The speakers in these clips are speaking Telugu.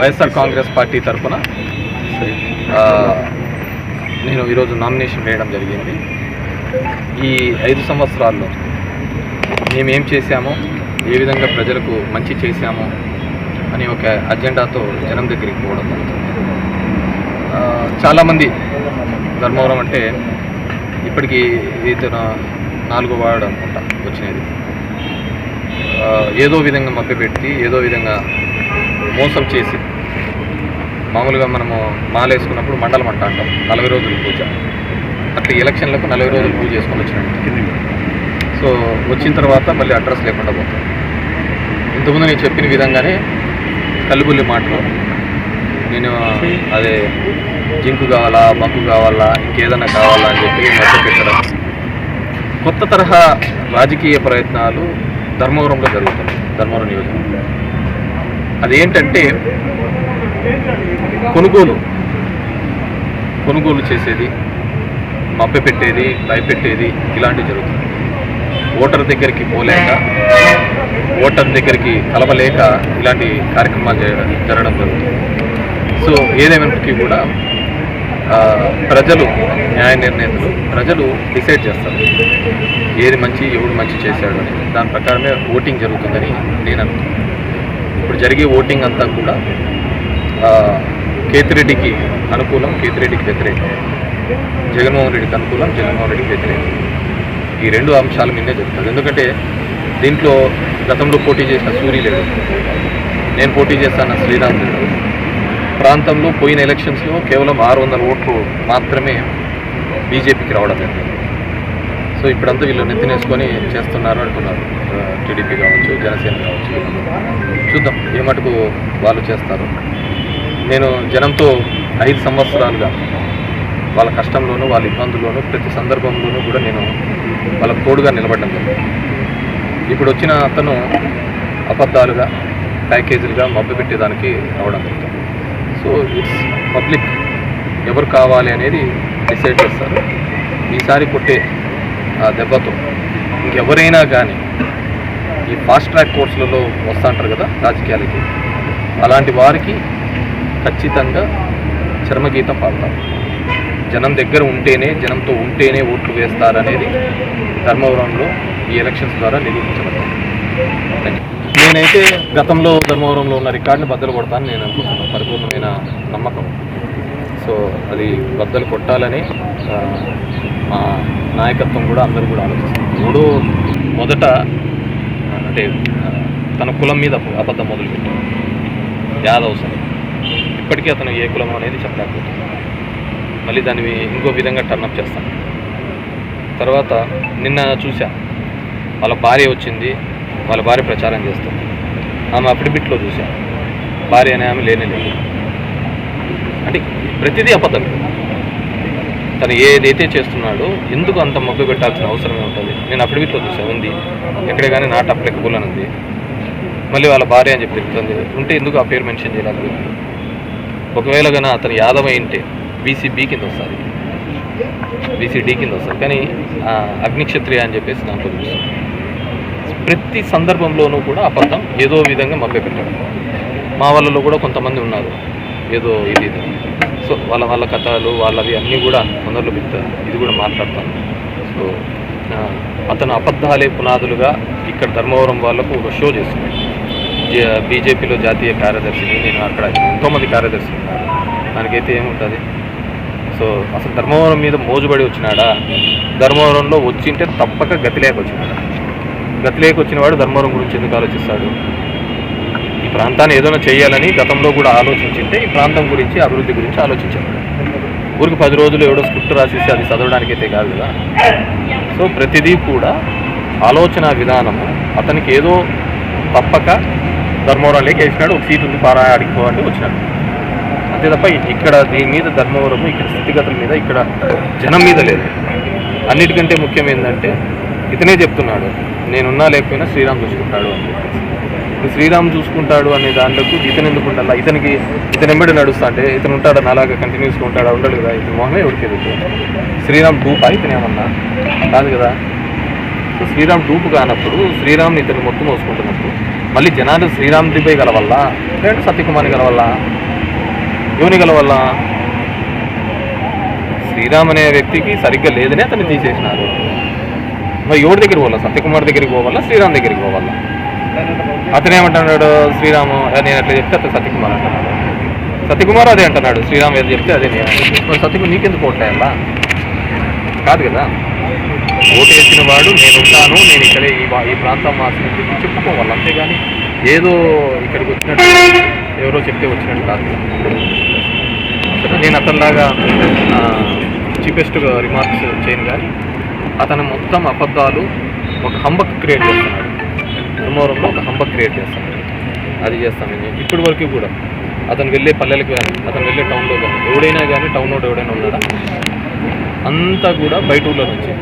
వైఎస్ఆర్ కాంగ్రెస్ పార్టీ తరఫున నేను ఈరోజు నామినేషన్ వేయడం జరిగింది. ఈ ఐదు సంవత్సరాల్లో మేమేం చేశామో ఏ విధంగా ప్రజలకు మంచి చేశామో అని ఒక అజెండాతో జనం దగ్గరికి పోవడం జరుగుతుంది. చాలామంది ధర్మవరం అంటే ఇప్పటికీ ఇతను నాలుగో వార్డు అనుకుంటా వచ్చినది. ఏదో విధంగా మభ్యపెట్టి ఏదో విధంగా మోసం చేసి మామూలుగా మనము మాల వేసుకున్నప్పుడు మండలం అంట అంటాం నలభై రోజులు పూజ. అట్లా ఎలక్షన్లకు నలభై రోజులు పూజ చేసుకొని వచ్చినట్టు. సో వచ్చిన తర్వాత మళ్ళీ అడ్రస్ లేకుండా పోతాం. ఇంతకుముందు నేను చెప్పిన విధంగానే కలుబుల్లి మాటలు నేను అదే జింకు కావాలా బంకు కావాలా ఇంకేదైనా కావాలా అని చెప్పి మధ్య పెట్టడం. కొత్త తరహా రాజకీయ ప్రయత్నాలు ధర్మవరంలో జరుగుతున్నాయి ధర్మవరం నియోజకవర్గంలో. అదేంటంటే కొనుగోలు. కొనుగోలు చేసేది మభ్యపెట్టేది భయపెట్టేది ఇలాంటివి జరుగుతుంది. ఓటర్ దగ్గరికి పోలేక ఓటర్ దగ్గరికి కలవలేక ఇలాంటి కార్యక్రమాలు జరగడం జరుగుతుంది. సో ఏదేమైనప్పటికీ కూడా ప్రజలు న్యాయ నిర్ణేతలు ప్రజలు డిసైడ్ చేస్తారు. ఏది మంచి ఎవడు మంచి చేశాడు అని. దాని ప్రకారమే ఓటింగ్ జరుగుతుందని నేను అనుకుంటున్నాను. ఇప్పుడు జరిగే ఓటింగ్ అంతా కూడా కేతిరెడ్డికి అనుకూలం కేతిరెడ్డికి వ్యతిరేకం. జగన్మోహన్ రెడ్డికి అనుకూలం జగన్మోహన్ రెడ్డికి వ్యతిరేకం. ఈ రెండు అంశాల మీదే జరుగుతుంది ఎందుకంటే దీంట్లో గతంలో పోటీ చేసిన సూర్య లేడు. నేను పోటీ చేస్తాన శ్రీరామ్ లేడు. ప్రాంతంలో పోయిన ఎలక్షన్స్లో కేవలం ఆరు వందల ఓట్లు మాత్రమే బీజేపీకి రావడం జరిగింది. సో ఇప్పుడంతా వీళ్ళు నెత్తినేసుకొని చేస్తున్నారు అంటున్నారు టీడీపీ కావచ్చు జనసేన కావచ్చు చూద్దాం ఏ మటుకు వాళ్ళు చేస్తారు. నేను జనంతో ఐదు సంవత్సరాలుగా వాళ్ళ కష్టంలోనూ వాళ్ళ ఇబ్బందుల్లోనూ ప్రతి సందర్భంలోనూ కూడా నేను వాళ్ళకు తోడుగా నిలబడడం ఇప్పుడు వచ్చిన అతను అబద్ధాలుగా ప్యాకేజీలుగా మబ్బు పెట్టేదానికి రావడం జరుగుతుంది సో ఇట్స్ పబ్లిక్ ఎవరు కావాలి అనేది డిసైడ్ చేస్తారు. ఈసారి కొట్టే ఆ దెబ్బతో ఇంకెవరైనా కానీ ఈ ఫాస్ట్ ట్రాక్ కోర్సులలో వస్తూ అంటారు కదా రాజకీయాలకి అలాంటి వారికి ఖచ్చితంగా చర్మగీతం పాడతాం. జనం దగ్గర ఉంటేనే జనంతో ఉంటేనే ఓట్లు వేస్తారనేది ధర్మవరంలో ఈ ఎలక్షన్స్ ద్వారా నిరూపించబడతాను నేనైతే గతంలో ధర్మవరంలో ఉన్న రికార్డుని బద్దలు కొడతాను నేను అనుకుంటున్నాను. పరిపూర్ణమైన నమ్మకం. సో అది బద్దలు కొట్టాలని మా నాయకత్వం కూడా అందరూ కూడా ఆలోచిస్తారు మూడో మొదట అంటే తన కులం మీద అబద్ధం మొదలుపెట్టాడు యాదవ్ సార్ ఇప్పటికీ అతను ఏ కులం అనేది చెప్పలేకపోతున్నాడు. మళ్ళీ దాన్ని ఇంకో విధంగా టర్నప్ చేస్తాను. తర్వాత నిన్న చూసా వాళ్ళ భార్య వచ్చింది వాళ్ళ భార్య ప్రచారం చేస్తుంది. ఆమె అఫిడవిట్లో చూసా భార్య అనే ఆమె లేనే లేదు. అంటే ప్రతిదీ అబద్ధం తను ఏదైతే చేస్తున్నాడో ఎందుకు అంత మొగ్గు పెట్టాల్సిన అవసరమే ఉంటుంది? నేను అఫిడవిట్లో చూసా ఉంది. ఎక్కడే కానీ నాట్ అప్లికబుల్ అని ఉంది మళ్ళీ వాళ్ళ భార్య అని చెప్పి ఉంటే ఎందుకు ఆ పేరు మెన్షన్ చేయలేకపోతుంది ఒకవేళ కానీ అతను యాదవ్ అయింటే బీసీబీ కింద వస్తుంది బీసీడీ కింద వస్తుంది కానీ అగ్నిక్షత్రియ అని చెప్పేసి దాంట్లో చూస్తాం ప్రతి సందర్భంలోనూ కూడా అబద్ధం ఏదో విధంగా మభ్యపెట్టడం మా వాళ్ళలో కూడా కొంతమంది ఉన్నారు. ఏదో ఇది సో వాళ్ళ వాళ్ళ కథలు వాళ్ళవి అన్నీ కూడా కొందరిలో పెడతారు. ఇది కూడా మాట్లాడతాను సో అతను అబద్ధాలే పునాదులుగా ఇక్కడ ధర్మవరం వాళ్ళకు ఒక షో చేస్తున్నాడు బీజేపీలో జాతీయ కార్యదర్శిని నేను అక్కడ ఎంతోమంది కార్యదర్శి ఉన్నారు. దానికైతే ఏముంటుంది? సో అసలు ధర్మవరం మీద మోజుబడి వచ్చినాడా? ధర్మవరంలో వచ్చింటే తప్పక గతి లేక వచ్చినాడా గతి లేక వచ్చినవాడు ధర్మవరం గురించి ఎందుకు ఆలోచిస్తాడు? ఈ ప్రాంతాన్ని ఏదైనా చేయాలని గతంలో కూడా ఆలోచించింటే ఈ ప్రాంతం గురించి అభివృద్ధి గురించి ఆలోచించాడు. ఊరికి పది రోజులు ఎవడో స్క్రిప్ట్ రాసేసి అది చదవడానికి అయితే కాదు కదా? సో ప్రతిదీ కూడా ఆలోచన విధానము అతనికి ఏదో తప్పక ధర్మవరం లేక వేసినాడు ఒక సీట్ ఉంది పారా అడిగిపోవాలంటే వచ్చినాడు. అంతే తప్ప ఇక్కడ దీని మీద ధర్మవరము ఇక్కడ స్థితిగతుల మీద ఇక్కడ జనం మీద లేదు. అన్నిటికంటే ముఖ్యం ఏంటంటే ఇతనే చెప్తున్నాడు నేనున్నా లేకపోయినా శ్రీరామ్ చూసుకుంటాడు అని చెప్పేసి. ఇప్పుడు శ్రీరామ్ చూసుకుంటాడు అనే దాంట్లోకి ఇతను ఎందుకు ఉండాలా? ఇతనికి ఇతను ఎంబడి నడుస్తా అంటే ఇతను ఉంటాడని అలాగా కంటిన్యూస్గా ఉంటాడా? ఉండడు కదా? ఇతను మొహమే ఉడికేది శ్రీరామ్ డూపా ఇతను ఏమన్నా? కాదు? కదా శ్రీరామ్ డూపు కానప్పుడు శ్రీరామ్ని ఇతను మొత్తం మోసుకుంటున్నప్పుడు మళ్ళీ జనాలు శ్రీరామ్ దిబ్బే గలవల్ల లేదంటే సత్యకుమార్ని గలవల్ల యోని గలవల్ల శ్రీరామ్ అనే వ్యక్తికి సరిగ్గా లేదని అతన్ని తీసేసినారు. మరి ఎవరి దగ్గరికి పోవాలా? సత్యకుమార్ దగ్గరికి పోవాలా? శ్రీరామ్ దగ్గరికి పోవాలా? అతను ఏమంటున్నాడు? శ్రీరాము నేను అట్లా చెప్తే అతను సత్యకుమార్ అంటున్నాడు. సత్యకుమార్ అదే అంటున్నాడు. శ్రీరామ్ ఏది చెప్తే అదే నేను సత్యకుమార్ నీకెందుకు ఓట్లేయాలా? కాదు కదా. ఓటు వాడు నేను ఉంటాను నేను ఇక్కడే ఈ ఈ ప్రాంతం వాసిని చెప్పి చెప్పుకోవాలి. అంతేగాని ఏదో ఇక్కడికి వచ్చినట్టు ఎవరో చెప్తే వచ్చినట్టు కాదు. నేను అతనిలాగా చీపెస్ట్గా రిమార్క్స్ చేయను కానీ అతను మొత్తం అబద్ధాలు ఒక హంబక్ క్రియేట్ చేస్తున్నాడు. ధర్మవరంలో ఒక హంబక్ క్రియేట్ చేస్తున్నాడు. అది చేస్తాను నేను ఇప్పటి వరకు కూడా. అతను వెళ్ళే పల్లెలకు కానీ అతను వెళ్ళే టౌన్లో కానీ ఎవడైనా కానీ టౌన్ ఎవడైనా ఉన్నాడా? అంతా కూడా బయట ఊళ్ళో నుంచి.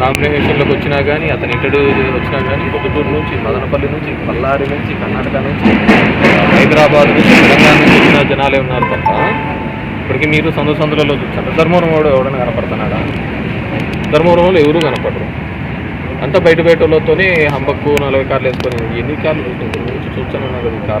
నామినేషన్లోకి వచ్చినా కానీ అతని ఇంటడు వచ్చినా కానీ పొద్దుటూరు నుంచి మదనపల్లి నుంచి పల్లారి నుంచి కర్ణాటక నుంచి హైదరాబాద్ నుంచి తెలంగాణ నుంచి వచ్చిన జనాలే ఉన్నారు తప్ప ఇప్పటికీ మీరు సందు సందులలో చూస్తారు. ధర్మవరం వాడు ఎవడైనా కనపడుతున్నాడా? ధర్మవరంలో ఎవరూ కనపడరు? అంతా బయట బయట వాళ్ళతోనే హంబక్కు నలభై కార్లు వేసుకొని ఎన్ని కార్లు చూస్తాను నాకు కార్లు కార్?